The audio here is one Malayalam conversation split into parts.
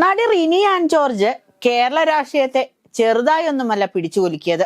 നടി റിനി ആൻ ജോർജ് കേരള രാഷ്ട്രീയത്തെ ചെറുതായൊന്നുമല്ല പിടിച്ചുകൊലുക്കിയത്.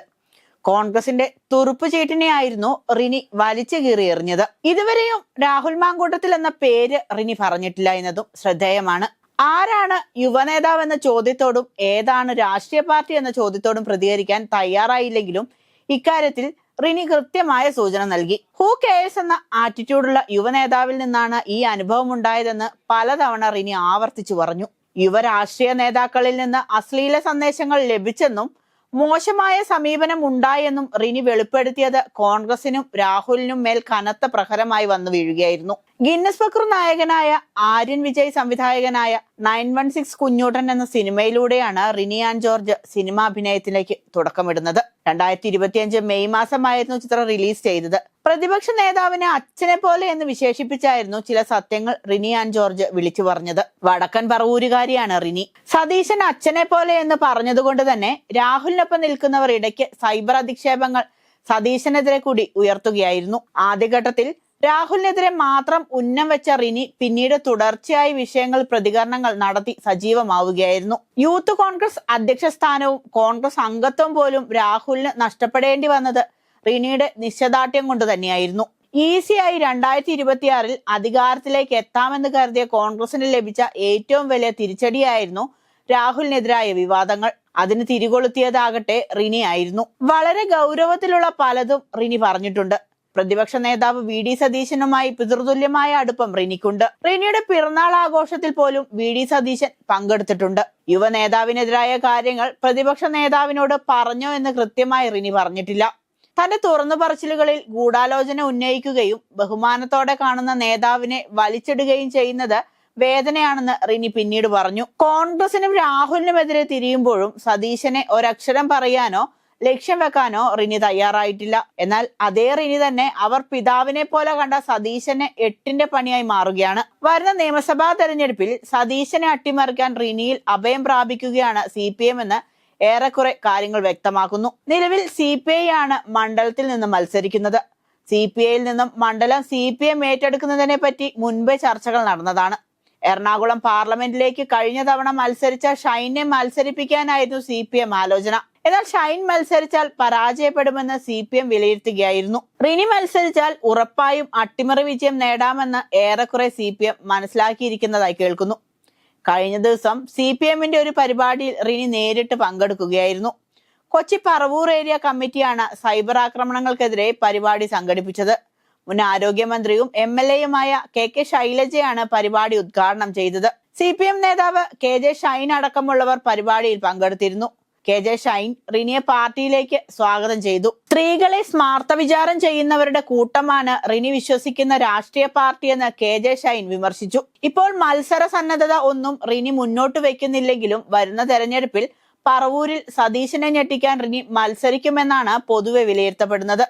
കോൺഗ്രസിന്റെ തുറുപ്പ് ചീട്ടിനെയായിരുന്നു റിനി വലിച്ചു കീറി എറിഞ്ഞത്. ഇതുവരെയും രാഹുൽ മാങ്കൂട്ടത്തിൽ എന്ന പേര് റിനി പറഞ്ഞിട്ടില്ല എന്നതും ശ്രദ്ധേയമാണ്. ആരാണ് യുവനേതാവ് എന്ന ചോദ്യത്തോടും ഏതാണ് രാഷ്ട്രീയ പാർട്ടി എന്ന ചോദ്യത്തോടും പ്രതികരിക്കാൻ തയ്യാറായില്ലെങ്കിലും ഇക്കാര്യത്തിൽ റിനി കൃത്യമായ സൂചന നൽകി. ഹൂ കെയേഴ്സ് എന്ന ആറ്റിറ്റ്യൂഡുള്ള യുവനേതാവിൽ നിന്നാണ് ഈ അനുഭവം ഉണ്ടായതെന്ന് പലതവണ റിനി ആവർത്തിച്ചു പറഞ്ഞു. യുവ രാഷ്ട്രീയ നേതാക്കളിൽ നിന്ന് അശ്ലീല സന്ദേശങ്ങൾ ലഭിച്ചെന്നും മോശമായ സമീപനം ഉണ്ടായെന്നും റിനി വെളിപ്പെടുത്തിയത് കോൺഗ്രസിനും രാഹുലിനും മേൽ കനത്ത പ്രഹരമായി വന്നു വീഴുകയായിരുന്നു. ഗിന്നസ് ബക്രു നായകനായ ആര്യൻ വിജയ് സംവിധായകനായ നയൻ വൺ സിക്സ് കുഞ്ഞൂട്ടൻ എന്ന സിനിമയിലൂടെയാണ് റിനി ആൻഡ് ജോർജ് സിനിമ അഭിനയത്തിലേക്ക് തുടക്കമിടുന്നത്. രണ്ടായിരത്തി ഇരുപത്തിയഞ്ച് മെയ് മാസമായിരുന്നു ചിത്രം റിലീസ് ചെയ്തത്. പ്രതിപക്ഷ നേതാവിനെ അച്ഛനെ പോലെ എന്ന് വിശേഷിപ്പിച്ചായിരുന്നു ചില സത്യങ്ങൾ റിനി ആൻഡ് ജോർജ് വിളിച്ചു പറഞ്ഞത്. വടക്കൻ പറവൂരുകാരിയാണ് റിനി. സതീശൻ അച്ഛനെ പോലെ എന്ന് പറഞ്ഞതുകൊണ്ട് തന്നെ രാഹുലിനൊപ്പം നിൽക്കുന്നവർ ഇടയ്ക്ക് സൈബർ അധിക്ഷേപങ്ങൾ സതീശനെതിരെ കൂടി ഉയർത്തുകയായിരുന്നു. ആദ്യഘട്ടത്തിൽ രാഹുലിനെതിരെ മാത്രം ഉന്നം വെച്ച റിനി പിന്നീട് തുടർച്ചയായി വിഷയങ്ങൾ പ്രതികരണങ്ങൾ നടത്തി സജീവമാവുകയായിരുന്നു. യൂത്ത് കോൺഗ്രസ് അധ്യക്ഷ സ്ഥാനവും കോൺഗ്രസ് അംഗത്വം പോലും രാഹുലിന് നഷ്ടപ്പെടേണ്ടി വന്നത് റിനിയുടെ നിശ്ചദാർഢ്യം കൊണ്ട് തന്നെയായിരുന്നു. ഈസിയായി രണ്ടായിരത്തി ഇരുപത്തിയാറിൽ അധികാരത്തിലേക്ക് എത്താമെന്ന് കരുതിയ കോൺഗ്രസിന് ലഭിച്ച ഏറ്റവും വലിയ തിരിച്ചടിയായിരുന്നു രാഹുലിനെതിരായ വിവാദങ്ങൾ. അതിന് തിരികൊളുത്തിയതാകട്ടെ റിനി ആയിരുന്നു വളരെ ഗൗരവത്തിലുള്ള പലതും റിനി പറഞ്ഞിട്ടുണ്ട്. പ്രതിപക്ഷ നേതാവ് വി ഡി സതീശനുമായി പിതൃതുല്യമായ അടുപ്പം റിനിക്കുണ്ട്. റിനിയുടെ പിറന്നാൾ ആഘോഷത്തിൽ പോലും വി ഡി സതീശൻ പങ്കെടുത്തിട്ടുണ്ട്. യുവ നേതാവിനെതിരായ കാര്യങ്ങൾ പ്രതിപക്ഷ നേതാവിനോട് പറഞ്ഞോ എന്ന് കൃത്യമായി റിനി പറഞ്ഞിട്ടില്ല. തന്റെ തുറന്നു പറച്ചിലുകളിൽ ഗൂഢാലോചന ഉന്നയിക്കുകയും ബഹുമാനത്തോടെ കാണുന്ന നേതാവിനെ വലിച്ചിടുകയും ചെയ്യുന്നത് വേദനയാണെന്ന് റിനി പിന്നീട് പറഞ്ഞു. കോൺഗ്രസിനും രാഹുലിനുമെതിരെ തിരിയുമ്പോഴും സതീശനെ ഒരക്ഷരം പറയാനോ ലക്ഷ്യം വെക്കാനോ റിനി തയ്യാറായിട്ടില്ല. എന്നാൽ അതേ റിനി തന്നെ അവർ പിതാവിനെ പോലെ കണ്ട സതീശനെ എട്ടിന്റെ പണിയായി മാറുകയാണ്. വരുന്ന നിയമസഭാ തെരഞ്ഞെടുപ്പിൽ സതീശനെ അട്ടിമറിക്കാൻ റിനിയിൽ അഭയം പ്രാപിക്കുകയാണ് സി പി എം എന്ന് ഏറെക്കുറെ കാര്യങ്ങൾ വ്യക്തമാക്കുന്നു. നിലവിൽ സി പി ഐ ആണ് മണ്ഡലത്തിൽ നിന്ന് മത്സരിക്കുന്നത്. സി പി ഐയിൽ നിന്നും മണ്ഡലം സി പി എം ഏറ്റെടുക്കുന്നതിനെ പറ്റി മുൻപേ ചർച്ചകൾ നടന്നതാണ്. എറണാകുളം പാർലമെന്റിലേക്ക് കഴിഞ്ഞ തവണ മത്സരിച്ച ഷൈനെ മത്സരിപ്പിക്കാനായിരുന്നു സി പി എം ആലോചന. എന്നാൽ ഷൈൻ മത്സരിച്ചാൽ പരാജയപ്പെടുമെന്ന് സി പി എം വിലയിരുത്തുകയായിരുന്നു. റിനി മത്സരിച്ചാൽ ഉറപ്പായും അട്ടിമറി വിജയം നേടാമെന്ന് ഏറെക്കുറെ സി പി എം മനസ്സിലാക്കിയിരിക്കുന്നതായി കേൾക്കുന്നു. കഴിഞ്ഞ ദിവസം സി പി എമ്മിന്റെ ഒരു പരിപാടിയിൽ റിനി നേരിട്ട് പങ്കെടുക്കുകയായിരുന്നു. കൊച്ചി പറവൂർ ഏരിയ കമ്മിറ്റിയാണ് സൈബർ ആക്രമണങ്ങൾക്കെതിരെ പരിപാടി സംഘടിപ്പിച്ചത്. മുൻ ആരോഗ്യമന്ത്രിയും എം എൽ എയുമായ കെ കെ ശൈലജയാണ് പരിപാടി ഉദ്ഘാടനം ചെയ്തത്. സി പി എം നേതാവ് കെ ജെ ഷൈൻ അടക്കമുള്ളവർ പരിപാടിയിൽ പങ്കെടുത്തിരുന്നു. കെ ജെ ഷൈൻ റിനിയെ പാർട്ടിയിലേക്ക് സ്വാഗതം ചെയ്തു. സ്ത്രീകളെ സ്മാർത്ഥ വിചാരം ചെയ്യുന്നവരുടെ കൂട്ടമാണ് റിനി വിശ്വസിക്കുന്ന രാഷ്ട്രീയ പാർട്ടിയെന്ന് കെ ജെ ഷൈൻ വിമർശിച്ചു. ഇപ്പോൾ മത്സര സന്നദ്ധത ഒന്നും റിനി മുന്നോട്ട് വെക്കുന്നില്ലെങ്കിലും വരുന്ന തെരഞ്ഞെടുപ്പിൽ പറവൂരിൽ സതീശനെ ഞെട്ടിക്കാൻ റിനി മത്സരിക്കുമെന്നാണ് പൊതുവെ വിലയിരുത്തപ്പെടുന്നത്.